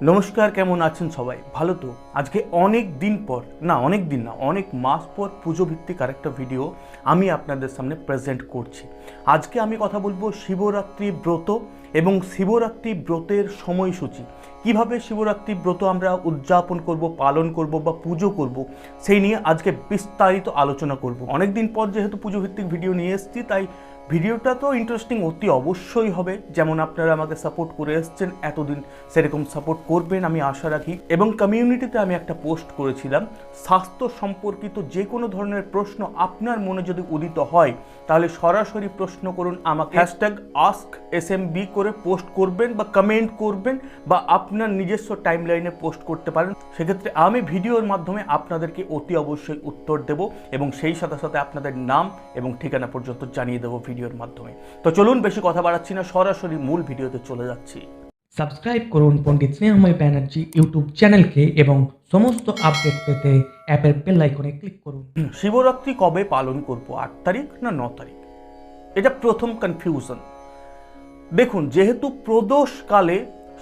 নমস্কার, কেমন আছেন সবাই? ভালো তো? আজকে অনেক দিন পর, না, অনেক দিন না, অনেক মাস পর পুজো ভিত্তিক আরেকটা ভিডিও আমি আপনাদের সামনে প্রেজেন্ট করছি। আজকে আমি কথা বলব শিবরাত্রি ব্রত এবং শিবরাত্রি ব্রতের সময়সূচি। কীভাবে শিবরাত্রি ব্রত আমরা উদযাপন করব, পালন করব বা পুজো করব, সেই নিয়ে আজকে বিস্তারিত আলোচনা করব। অনেক দিন পর যেহেতু পুজো ভিত্তিক ভিডিও নিয়ে এসেছি, তাই ভিডিওটা তো ইন্টারেস্টিং অতি অবশ্যই হবে। যেমন আপনারা আমাকে সাপোর্ট করে এসছেন, এতদিন সেরকম সাপোর্ট করবেন, আমি আশা রাখি। এবং কমিউনিটিতে আমি একটা পোস্ট করেছিলাম, স্বাস্থ্য সম্পর্কিত যে কোনো ধরনের প্রশ্ন আপনার মনে যদি উদিত হয়, তাহলে সরাসরি প্রশ্ন করুন, আমাকে হ্যাশট্যাগ আস্ক এস করে পোস্ট করবেন বা কমেন্ট করবেন বা আপনার নিজস্ব টাইম লাইনে পোস্ট করতে পারেন। সেক্ষেত্রে আমি ভিডিওর মাধ্যমে আপনাদেরকে অতি অবশ্যই উত্তর দেব এবং সেই সাথে সাথে আপনাদের নাম এবং ঠিকানা পর্যন্ত জানিয়ে দেবো ভিডিওর মাধ্যমে। তো চলুন বেশি কথা বাড়াচ্ছি না সরাসরি মূল ভিডিওতে চলে যাচ্ছি। সাবস্ক্রাইব করুন পণ্ডিত স্নেহময় ব্যানার্জি ইউটিউব চ্যানেলকে এবং সমস্ত আপডেট পেতে অ্যাপের বেল আইকনে ক্লিক করুন। শিবরাত্রি কবে পালন করব আট তারিখ না ন তারিখ? এটা প্রথম কনফিউশন দেখুন যেহেতু প্রদোষকালে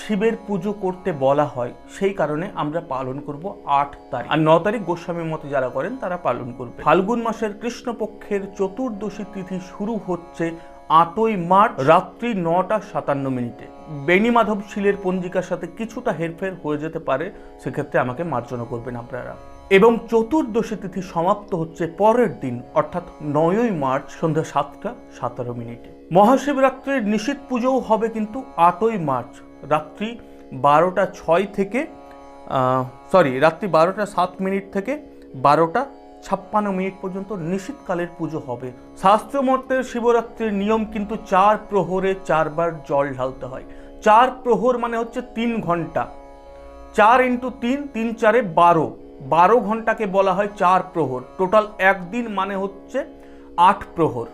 শিবের পুজো করতে বলা হয়, সেই কারণে আমরা পালন করব আট তারিখ। আর ন তারিখ গোস্বামীর মতে যারা করেন, তারা পালন করবে। ফাল্গুন মাসের কৃষ্ণপক্ষের চতুর্দশী তিথি শুরু হচ্ছে আটই মার্চ রাত্রি নটা সাতান্ন মিনিটে। বেণী মাধব শিলের পঞ্জিকার সাথে কিছুটা হেরফের হয়ে যেতে পারে, সেক্ষেত্রে আমাকে মার্জনা করবেন আপনারা। এবং চতুর্দশী তিথি সমাপ্ত হচ্ছে পরের দিন, অর্থাৎ নয়ই মার্চ সন্ধ্যা সাতটা, সতেরো মিনিটে। মহাশিবরাত্রির নিশীত পুজোও হবে কিন্তু আটই মার্চ। রাত্রি বারোটা ছয় থেকে সরি রাত্রি বারোটা সাত মিনিট থেকে বারোটা ছাপ্পান্ন মিনিট পর্যন্ত নিশীতকালের পুজো হবে। শাস্ত্রমতের শিবরাত্রির নিয়ম কিন্তু চার প্রহরে চারবার জল ঢালতে হয়। চার প্রহর মানে হচ্ছে তিন ঘণ্টা। চার ইন্টু তিন তিন চারে বারো। বারো ঘন্টাকে বলা হয় চার প্রহর। টোটাল একদিন মানে হচ্ছে আট প্রহর।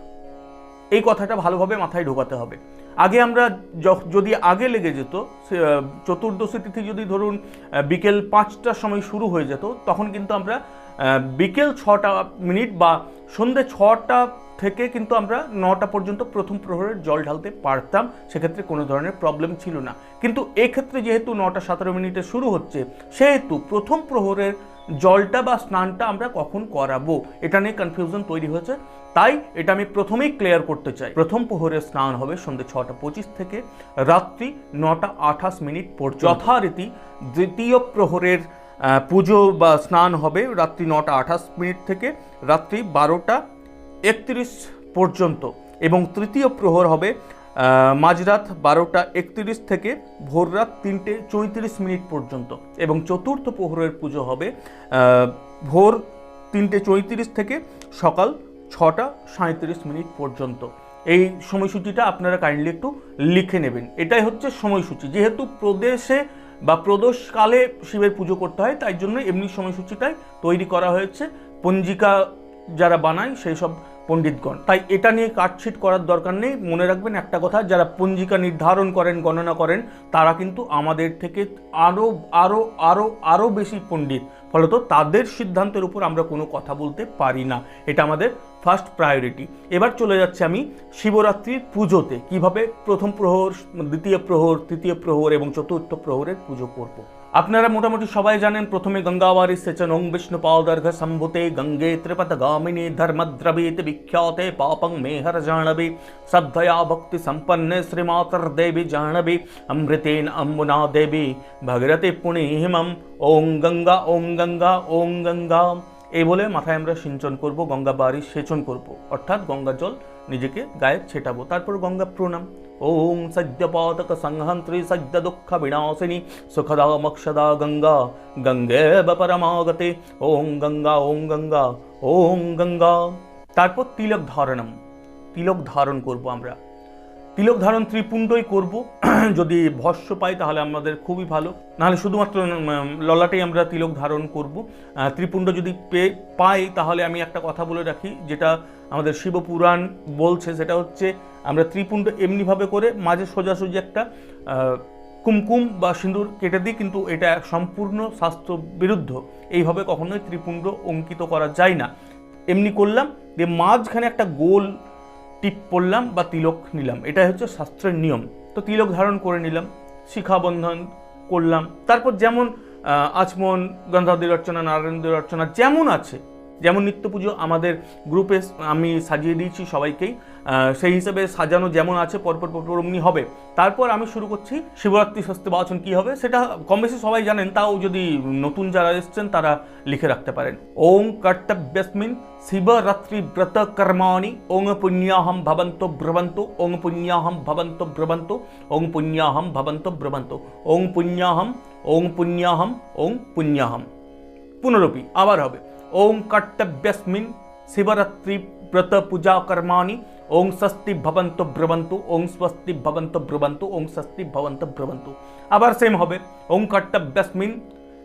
এই কথাটা ভালোভাবে মাথায় ঢোকাতে হবে। আগে আমরা যদি আগে লেগে যেত চতুর্দশী তিথি যদি ধরুন বিকেল পাঁচটার সময় শুরু হয়ে যেত, তখন কিন্তু আমরা বিকেল ছটা মিনিট বা সন্ধে ছটা থেকে কিন্তু আমরা নটা পর্যন্ত প্রথম প্রহরের জল ঢালতে পারতাম। সেক্ষেত্রে কোনো ধরনের প্রবলেম ছিল না। কিন্তু এক্ষেত্রে যেহেতু নটা সতেরো মিনিটে শুরু হচ্ছে, সেহেতু প্রথম প্রহরের জলটা বা স্নানটা আমরা কখন করাবো? এটা নিয়ে কনফিউশন তৈরি হয়েছে। তাই এটা আমি প্রথমেই ক্লিয়ার করতে চাই। প্রথম প্রহরে স্নান হবে সন্ধ্যে ছটা পঁচিশ থেকে রাত্রি নটা আঠাশ মিনিট পর্যন্ত। যথারীতি দ্বিতীয় প্রহরের পুজো বা স্নান হবে রাত্রি নটা আঠাশ মিনিট থেকে রাত্রি বারোটা একত্রিশ পর্যন্ত। এবং তৃতীয় প্রহর হবে মাঝরাত বারোটা একত্রিশ থেকে ভোররাত তিনটে চৌত্রিশ মিনিট পর্যন্ত এবং চতুর্থ প্রহরের পুজো হবে ভোর তিনটে চৌত্রিশ থেকে সকাল ছটা সাঁত্রিশ মিনিট পর্যন্ত। এই সময়সূচিটা আপনারা কাইন্ডলি একটু লিখে নেবেন। এটাই হচ্ছে সময়সূচি। যেহেতু প্রদেশে বা প্রদোষকালে শিবের পুজো করতে হয়, তাই জন্য এমনি সময়সূচিটাই তৈরি করা হয়েছে। পঞ্জিকা যারা বানায়, সেই সব পণ্ডিতগণ। তাই এটা নিয়ে কাটছিট করার দরকার নেই। মনে রাখবেন একটা কথা, যারা পঞ্জিকা নির্ধারণ করেন, গণনা করেন, তারা কিন্তু আমাদের থেকে আরও আরও আরও আরও বেশি পণ্ডিত। ফলত তাদের সিদ্ধান্তের উপর আমরা কোনো কথা বলতে পারি না। এটা আমাদের ফার্স্ট প্রায়োরিটি এবার চলে যাচ্ছে আমি শিবরাত্রির পুজোতে। কীভাবে প্রথম প্রহর, দ্বিতীয় প্রহর, তৃতীয় প্রহর এবং চতুর্থ প্রহরের পুজো করব। আপনারা মোটামুটি সবাই জানেন, প্রথমে গঙ্গাবারী সেচন ওং বিষ্ণু পাদর্ঘ সম্ভুতে গঙ্গে ত্রিপদ গামিনী ধর্মদ্রবীত বিখ্যাতে পাপং মেহর জাহ্নবী শ্রদ্ধয়া ভক্তি সম্পন্নে শ্রীমাতর দেবী জাহ্নবী অমৃতেন অম্বুনা দেবী ভগরতে পুণিহিমম, ওং গঙ্গা ওং গঙ্গা ওং গঙ্গা। এই বলে মাথায় আমরা সিঞ্চন করব গঙ্গা বাড়ি সেচন করব। অর্থাৎ গঙ্গা জল নিজেকে গায়ে ছেটাবো। তারপর গঙ্গা প্রণাম। ওং সদ্যপাতক সংহন্ত্রী সদ্য দুঃখ বিনাশিনী সুখদা মক্ষদা গঙ্গা গঙ্গে পরমাগতে ওং গঙ্গা ওং গঙ্গা ওং গঙ্গা তারপর তিলক ধারণম তিলক ধারণ করব আমরা তিলক ধারণ ত্রিপুণ্ডই করব। যদি ভস্য পাই তাহলে আমাদের খুবই ভালো। নাহলে শুধুমাত্র ললাটেই আমরা তিলক ধারণ করব। ত্রিপুণ্ড যদি পে, পাই তাহলে আমি একটা কথা বলে রাখি, যেটা আমাদের শিবপুরাণ বলছে, সেটা হচ্ছে আমরা ত্রিপুণ্ড এমনিভাবে করে মাঝে সোজাসুজি একটা কুমকুম বা সিঁদুর কেটে দিই, কিন্তু এটা সম্পূর্ণ স্বাস্থ্য বিরুদ্ধ। এইভাবে কখনোই ত্রিপুণ্ড অঙ্কিত করা যায় না। এমনি করলাম যে মাঝখানে একটা গোল টিপ পরলাম বা তিলক নিলাম। এটাই হচ্ছে শাস্ত্রের নিয়ম। তো তিলক ধারণ করে নিলাম শিখাবন্ধন করলাম। তারপর যেমন আচমন, গন্ধাদির অর্চনা, নারায়ণদের অর্চনা যেমন আছে যেমন নিত্য পুজো আমাদের গ্রুপে আমি সাজিয়ে দিয়েছি সবাইকেই। সেই হিসেবে সাজানো যেমন আছে, পরপর পরপর অমনি হবে। তারপর আমি শুরু করছি শিবরাত্রি স্বস্তি বাচন কী হবে সেটা কম বেশি সবাই জানেন, তাও যদি নতুন যারা এসছেন তারা লিখে রাখতে পারেন। ওং কর্তব্যস্মিন শিবরাত্রি ব্রত কর্মাণি, ওং পুণ্যাহম ভবন্ত ব্রবন্ত, ওং পুণ্যাহম ভবন্ত ব্রবন্ত, ওং পুণ্যাহম ভবন্ত ব্রবন্ত। ওং পুণ্যাহম ওং পুণ্যাহম ওং পুণ্যাহম। পুনরপি আবার হবে। ওং কর্তব্যস্মিন শিবরাত্রি ব্রত পূজা কর্মাণি ওং স্বস্তি ভবন্ত ব্রবন্তু ওং স্বস্তি ভবন্ত ব্রবন্তু ওং স্বস্তি ভবন্ত ব্রবন্তু আবার সেম হবে ওং কর্তব্যস্মিন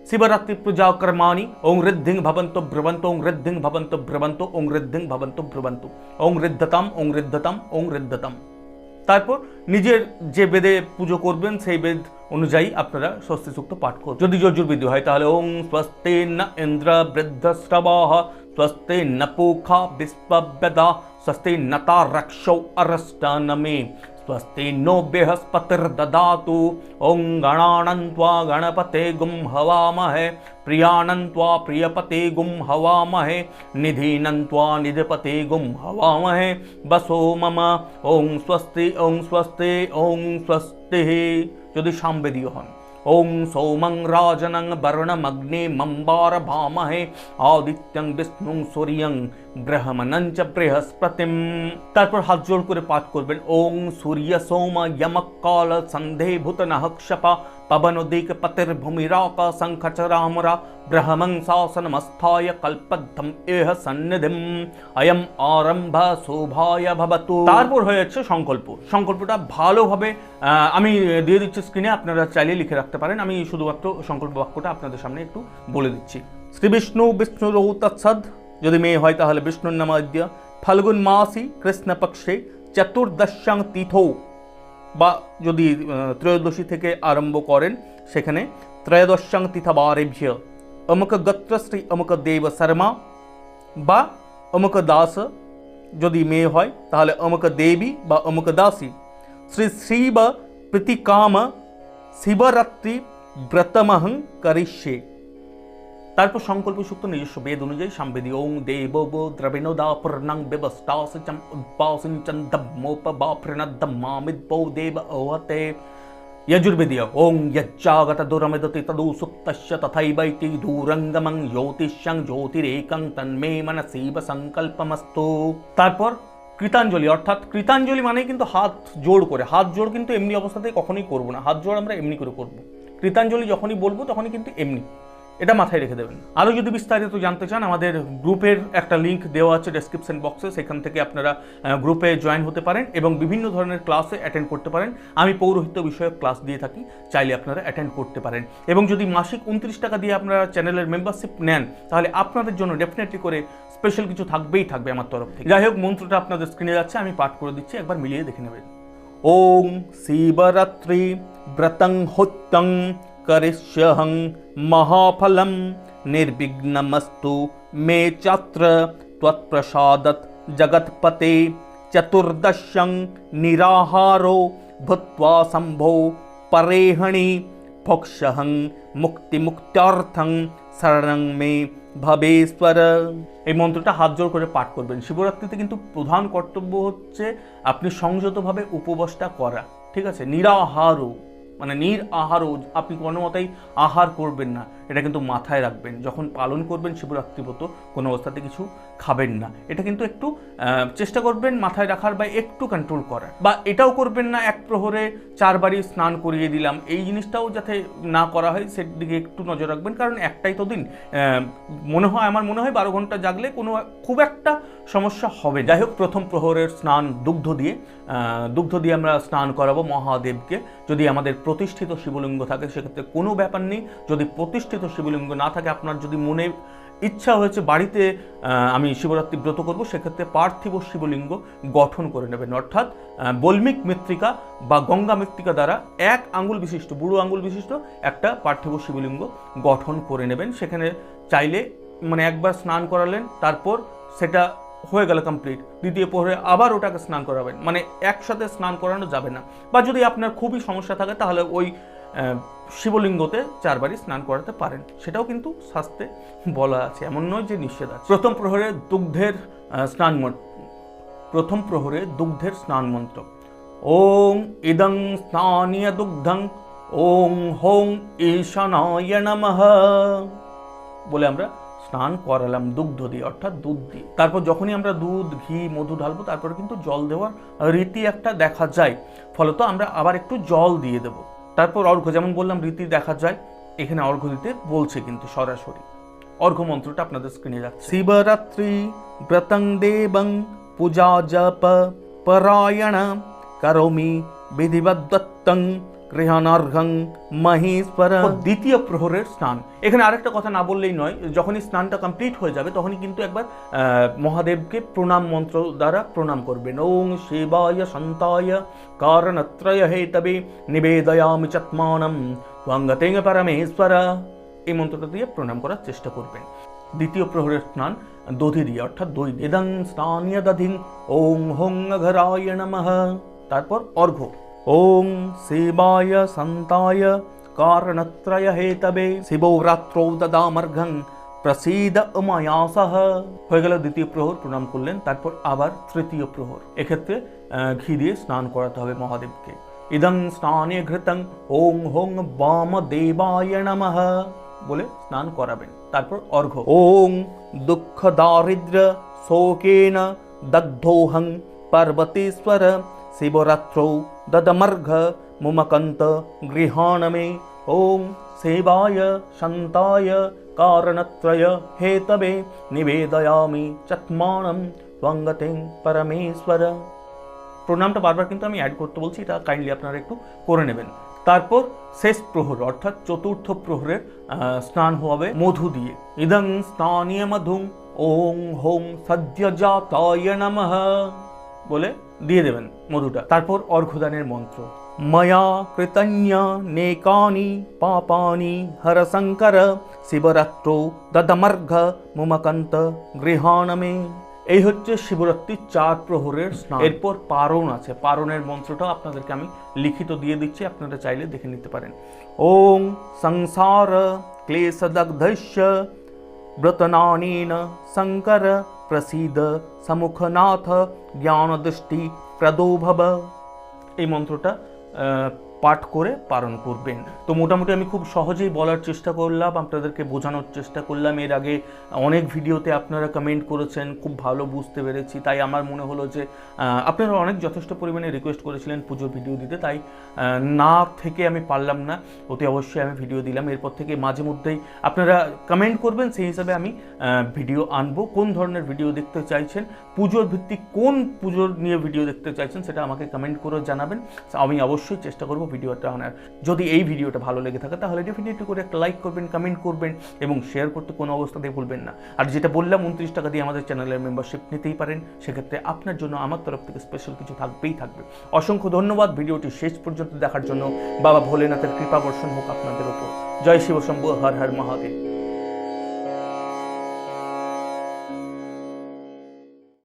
শিবরাত্রি পূজা কর্মাণি ওং ঋদ্ধিং ভবন্ত ব্রবন্ত ওং ঋদ্ধিং ভবন্ত ব্রবন্ত ওং ঋদ্ধিং ভবন্ত ব্রবন্ত ওং ঋদ্ধতাম ওং ঋদ্ধতাম ওং ঋদ্ধতাম তারপর নিজের যে বেদে পুজো করবেন, সেই বেদ অনুযায়ী আপনারা স্বস্তি সূক্ত পাঠ করবেন। যদি যজুর্বেদী হয়, তাহলে ওম স্বস্তে না ইন্দ্র বৃদ্ধশ্রবাহ স্বস্তে ন পুখা বিশ্ববেদা স্বস্তে নতা রক্ষ অরষ্টানমে। स्वस्ति नो बृहस्पतिर्ददातु ॐ गणानन्त्वा गणपते गुं हवामहे प्रियानन्त्वा प्रियपते गुं हवामहे निधीनन्त्वा निधिपते गुं हवामहे बसो मम ॐ स्वस्ति ॐ स्वस्ति ॐ स्वस्तिः যদি সাম্বেদীয় হন ওং সৌমং রাজনং বর্ণমগ্নে মম্বার ভামহে আদিত্যং বিষ্ণু সূর্যং ব্রহ্মণঞ্চ বৃহস্পতিম তারপর হাত জোড় করে পাঠ করবেন ওং সূর্য সোম যমকাল সন্ধে ভূত নহক্ষপা পবনোদিক পতির্ভূমিরাক শঙ্খচরামরা ব্রহ্মং শাসনমস্থায় কল্পদ্ধম এহ সন্নিধিম অয়ম আরম্ভ শোভায় ভবতু তারপর হয়ে যাচ্ছে সংকল্প সংকল্পটা ভালোভাবে আমি দিয়ে দিচ্ছি স্ক্রিনে আপনারা চাইলে লিখে রাখতে পারেন। আমি শুধুমাত্র সংকল্প বাক্যটা আপনাদের সামনে একটু বলে দিচ্ছি। শ্রী বিষ্ণু বিষ্ণুরৌ তৎসদ যদি মেয়ে হয় তাহলে বিষ্ণুর নামাদ্য। ফাল্গুন মাসি, কৃষ্ণপক্ষে, চতুর্দশাং তিথৌ। বা যদি ত্রয়োদশী থেকে আরম্ভ করেন, সেখানে ত্রয়োদশাং তিথবারেভ্য। অমুক গত্রশ্রী, অমুক দেব শর্মা বা অমুক দাস যদি মেয়ে হয়, তাহলে অমুক দেবী বা অমুক দাসী। শ্রী শিব প্রীতিকাম শিবরাত্রি ব্রতমহং করিষ্যে। তারপর সংকল্প সূক্ত নিজস্ব বেদ অনুযায়ী সাম্বেদী ওং দেব দ্রবিণো দা পূর্ণাং ব্যবস্থাসচম উদ্বাসিঞ্চন দম্মোপবাপ্রণদ্দম মামিদ্বৌ দেব ওহতে यजुर्वेदीय ओं यच्चागत दुरमिदति तदु सुप्तस्य तथैवैति दूरङ्गमं ज्योतिष्यं ज्योतिरेकं तन्मे मनसीब সংকল্পমস্তু তারপর কৃতাঞ্জলি অর্থাৎ কৃতাঞ্জলি মানে কিন্তু হাত জোড় করে হাত জোড় কিন্তু এমনি অবস্থাতে কখনোই করবো না হাত জোড় আমরা এমনি করে করব কৃতাঞ্জলি যখনই বলবো তখনই কিন্তু এমনি এটা মাথায় রেখে দেবেন। আরও যদি বিস্তারিত জানতে চান, আমাদের গ্রুপের একটা লিঙ্ক দেওয়া আছে ডেসক্রিপশন বক্সে সেখান থেকে আপনারা গ্রুপে জয়েন হতে পারেন এবং বিভিন্ন ধরনের ক্লাসে অ্যাটেন্ড করতে পারেন। আমি পৌরোহিত্য বিষয়ক ক্লাস দিয়ে থাকি, চাইলে আপনারা অ্যাটেন্ড করতে পারেন। এবং যদি মাসিক উনত্রিশ টাকা দিয়ে আপনারা চ্যানেলের মেম্বারশিপ নেন, তাহলে আপনাদের জন্য ডেফিনেটলি করে স্পেশাল কিছু থাকবেই থাকবে আমার তরফ থেকে। যাই হোক, মন্ত্রটা আপনাদের স্ক্রিনে যাচ্ছে, আমি পাঠ করে দিচ্ছি, একবার মিলিয়ে দেখে নেবেন। ওং শিবরাত্রি ব্রতং হুত্তং করিষ্যহং মহাফলম নির্বিঘ্নমস্তু মে চাত্র त्वत्प्रसादत् जगत्पते चतुर्दशं निराहारो भूत्वा सम्भो परेहणि भोक्षहं মুক্তিমুক্তার্থং শরণং মে ভবেশ্বর এই মন্ত্রটা হাত জোর করে পাঠ করবেন শিবরাত্রিতে কিন্তু প্রধান কর্তব্য হচ্ছে আপনি সংযতভাবে উপবাসটা করা ঠিক আছে নিরাহারও মানে নির আহারও আপনি কোনো মতেই আহার করবেন না। এটা কিন্তু মাথায় রাখবেন। যখন পালন করবেন শিবরাত্রি ব্রত কোনো অবস্থাতে কিছু খাবেন না। এটা কিন্তু একটু চেষ্টা করবেন মাথায় রাখার বা একটু কন্ট্রোল করার। বা এটাও করবেন না, এক প্রহরে চারবারই স্নান করিয়ে দিলাম। এই জিনিসটাও যাতে না করা হয় সেদিকে একটু নজর রাখবেন। কারণ একটাই তো দিন মনে হয়, আমার মনে হয় বারো ঘণ্টা জাগলে কোনো খুব একটা সমস্যা হবে। যাই হোক, প্রথম প্রহরের স্নান দুগ্ধ দিয়ে দুগ্ধ দিয়ে আমরা স্নান করাবো মহাদেবকে। যদি আমাদের প্রতিষ্ঠিত শিবলিঙ্গ থাকে, সেক্ষেত্রে কোনো ব্যাপার নেই। যদি প্রতিষ্ঠিত শিবলিঙ্গ না থাকে, আপনার যদি মনে ইচ্ছা হয়েছে বাড়িতে আমি শিবরাত্রি ব্রত করব, সেক্ষেত্রে পার্থিব শিবলিঙ্গ গঠন করে নেবেন। অর্থাৎ বল্মিক মৃত্তিকা বা গঙ্গা মৃত্তিকা দ্বারা এক আঙ্গুল বিশিষ্ট, বুড়ো আঙ্গুল বিশিষ্ট একটা পার্থিব শিবলিঙ্গ গঠন করে নেবেন। সেখানে চাইলে মানে একবার স্নান করালেন, তারপর সেটা হয়ে গেল কমপ্লিট দ্বিতীয় প্রহরে আবার ওটাকে স্নান করাবেন। মানে একসাথে স্নান করানো যাবে না। বা যদি আপনার খুবই সমস্যা থাকে, তাহলে ওই শিবলিঙ্গতে চারবারই স্নান করাতে পারেন। সেটাও কিন্তু শাস্ত্রে বলা আছে। এমন নয় যে নিষেধ আছে। প্রথম প্রহরে দুগ্ধের স্নান প্রথম প্রহরে দুগ্ধের স্নান মন্ত্র। ওং ইদং স্নানীয় দুগ্ধং, ওং হোং ঈশানায় নমঃ বলে আমরা স্নান করালাম দুগ্ধ দিয়ে, অর্থাৎ দুধ দিয়ে। তারপর যখনই আমরা দুধ, ঘি, মধু ঢালবো, তারপরে কিন্তু জল দেওয়ার রীতি একটা দেখা যায়। ফলত আমরা আবার একটু জল দিয়ে দেব। তারপর অর্ঘ্য যেমন বললাম, রীতি দেখা যায়। এখানে অর্ঘ্য দিতে বলছে কিন্তু সরাসরি। অর্ঘ্য মন্ত্রটা আপনাদের স্ক্রিনে যাচ্ছে। শিবরাত্রি ব্রতং দেবং পূজা জপ পরায়ণ করোমি বিধিবদ্দত্তং গৃহানার্ঘং মহেশ্বর দ্বিতীয় প্রহরের স্নান। এখানে আরেকটা কথা না বললেই নয়, যখনই স্নানটা কমপ্লিট হয়ে যাবে, তখনই কিন্তু একবার মহাদেবকে প্রণাম মন্ত্র দ্বারা প্রণাম করবেন। ওং শিবায় সন্তায় কারণত্রয় হেতবে নিবেদয়ামি চত্মানম ত্বঙ্গতেং পরমেশ্বর। এই মন্ত্রটা দিয়ে প্রণাম করার চেষ্টা করবেন। দ্বিতীয় প্রহরের স্নান দধি দিয়ে অর্থাৎ দই ইদং স্নানীয় দধিং ওং হোং ঘরায় নমঃ। তারপর অর্ঘ্য। ওং শিবায় সন্তায় কারণত্রয় হেতবে শিবৌ রাত্রৌ দদামর্ঘং প্রসীদ উমায়াসহ হয়ে গেল দ্বিতীয় প্রহর, প্রণাম করলেন, তারপর আবার তৃতীয় প্রহর। এক্ষেত্রে ঘি দিয়ে স্নান করাতে হবে মহাদেবকে। ইদং স্নানে ঘৃতং ওং হোং বাম দেবায় নমঃ। বলে স্নান করাবেন। তারপর অর্ঘ্য। ওং দুঃখ দারিদ্র শোকেন দগ্ধোহং পার্বতীশ্বর শিবরাত্রৌ দদমর্ঘ মুমকন্ত গৃহাণ মে ওং সেবায় শান্তায় কারণত্রয় হেতবে নিবেদয়ামি চত্মানম ত্বঙ্গতেং পরমেশ্বর প্রণামটা বারবার কিন্তু আমি অ্যাড করতে বলছি, এটা কাইন্ডলি আপনারা একটু করে নেবেন। তারপর শেষ প্রহর, অর্থাৎ চতুর্থ প্রহরের স্নান হবে মধু দিয়ে। ইদং স্নানীয় মধুম ওং হোং সদ্যজাতায় নমঃ। বলে দিয়ে দেবেন মধুটা। তারপর অর্ঘদানের মন্ত্র। ময়া কৃতন্য নেকানি পাপানি হর শঙ্কর শিবরাত্র দদমর্ঘ মুমকন্ত গৃহাণমে। এই হচ্ছে শিবরাত্রির চার প্রহরের স্নান। এরপর পারণ আছে। পারণের মন্ত্রটা আপনাদেরকে আমি লিখিত দিয়ে দিচ্ছি, আপনারা চাইলে দেখে নিতে পারেন। ওং সংসার ক্লেশদগ্ধস্য ব্রতনানীন শঙ্কর প্রসীদ সমুখনাথ জ্ঞানদৃষ্টি প্রদোভব এই মন্ত্রটা পাঠ করে পালন করবেন। তো মোটামুটি আমি খুব সহজেই বলার চেষ্টা করলাম, আপনাদেরকে বোঝানোর চেষ্টা করলাম। এর আগে অনেক ভিডিওতে আপনারা কমেন্ট করেছেন, খুব ভালো বুঝতে পেরেছি। তাই আমার মনে হলো যে আপনারা অনেক যথেষ্ট পরিমাণে রিকোয়েস্ট করেছিলেন পুজোর ভিডিও দিতে, তাই না থেকে আমি পারলাম না। অতি অবশ্যই আমি ভিডিও দিলাম। এরপর থেকে মাঝে মধ্যেই আপনারা কমেন্ট করবেন, সেই হিসাবে আমি ভিডিও আনব। কোন ধরনের ভিডিও দেখতে চাইছেন, পুজোর ভিত্তিক কোন পুজোর নিয়ে ভিডিও দেখতে চাইছেন, সেটা আমাকে কমেন্ট করে জানাবেন। আমি অবশ্যই চেষ্টা করব ভিডিওটা আনার যদি এই ভিডিওটা ভালো লেগে থাকে, তাহলে ডেফিনেটলি করে একটা লাইক করবেন কমেন্ট করবেন এবং শেয়ার করতে কোনো অবস্থাতেই ভুলবেন না। আর যেটা বললাম, উনত্রিশ টাকা দিয়ে আমাদের চ্যানেলের মেম্বারশিপ নিতেই পারেন, সেক্ষেত্রে আপনার জন্য আমার তরফ থেকে স্পেশাল কিছু থাকবেই থাকবে। অসংখ্য ধন্যবাদ ভিডিওটি শেষ পর্যন্ত দেখার জন্য। বাবা ভোলেনাথের কৃপা বর্ষণ হোক আপনাদের ওপর। জয় শিব হর হর মহাদেব।